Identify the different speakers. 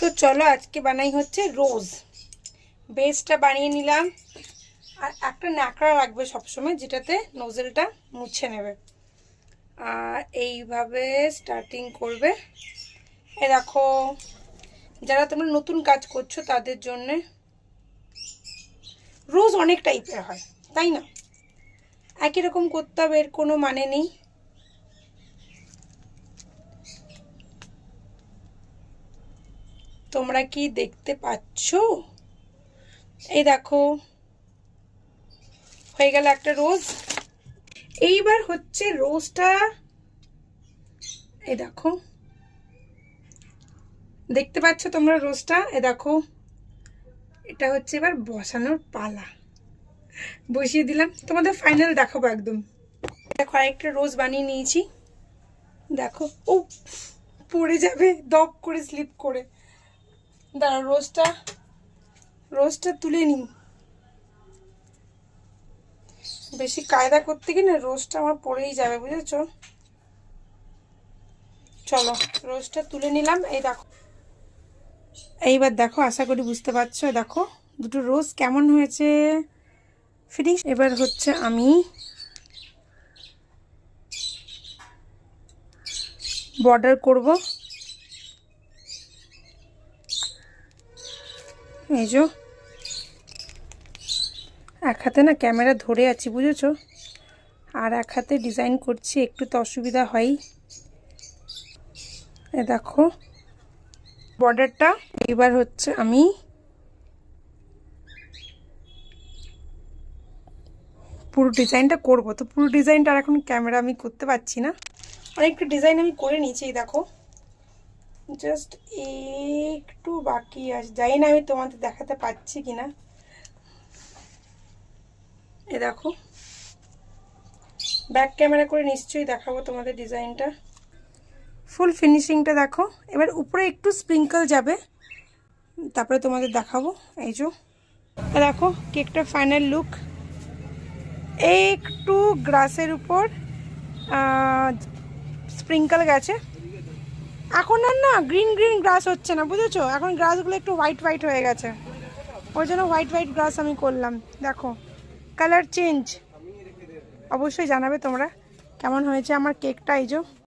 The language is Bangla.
Speaker 1: তো চলো আজকে বানাই হচ্ছে রোজ। বেসটা বানিয়ে নিলাম। আর একটা ন্যাকড়া রাখবে সবসময়, যেটাতে নোজেলটা মুছে নেবে। আর এইভাবে স্টার্টিং করবে। এ দেখো, যারা তোমরা নতুন কাজ করছ তাদের জন্যে রোজ অনেক টাইপের হয়, তাই না? একই রকম করতে হবে, এর কোনো মানে নেই। তোমরা কি দেখতে পাচ্ছ? এই দেখো। হয়ে গেল একটা রোজ। এইবার হচ্ছে রোজটা, এই দেখো। দেখতে পাচ্ছ তোমরা রোজটা? এ দেখো। এটা হচ্ছে এবার বসানোর পালা। বসিয়ে দিলাম। তোমাদের ফাইনাল দেখাবো একদম। দেখো আরেকটা রোজ বানিয়ে নিয়েছি। দেখো ও পড়ে যাবে, দপ করে স্লিপ করে। দাঁড়া রোজটা রোজটা তুলে নিই। বেশি কায়দা করতে গিয়ে না রোজটা আমার পড়েই যাবে, বুঝেছ? চলো রোজটা তুলে নিলাম, এই দেখো। এইবার দেখো, আশা করি বুঝতে পারছ দেখো, দুটো রোজ কেমন হয়েছে? ফিনিশ এবার হচ্ছে আমি বর্ডার করব। এই যো এক হাতে না ক্যামেরা ধরে আছি, বুঝেছ? আর এক হাতে ডিজাইন করছি, একটু তো অসুবিধা হয় এ দেখো বর্ডারটা এবার হচ্ছে আমি পুরো ডিজাইনটা করব। তো পুরো ডিজাইনটা আর এখন ক্যামেরা আমি করতে পারছি না। অনেকটা ডিজাইন আমি করে নিয়েছি দেখো। জাস্ট একটু বাকি আছে জানি না আমি তোমাদের দেখাতে পাচ্ছি কিনা। এ দেখো। ব্যাক ক্যামেরা করে নিশ্চয়ই দেখাবো তোমাদের ডিজাইনটা। ফুল ফিনিশিংটা দেখো। এবার উপরে একটু স্প্রিঙ্কল যাবে। তারপরে তোমাদের দেখাবো। এই যে। দেখো কেকটা ফাইনাল লুক একটু গ্রাসের উপর স্প্রিঙ্কল গেছে। এখন আর না গ্রিন গ্রিন গ্রাস হচ্ছে না, বুঝেছ? এখন গ্রাসগুলো একটু হোয়াইট হোয়াইট হয়ে গেছে। ওই জন্য হোয়াইট হোয়াইট গ্রাস আমি করলাম। দেখো কালার চেঞ্জ অবশ্যই জানাবে তোমরা। কেমন হয়েছে আমার কেকটা এই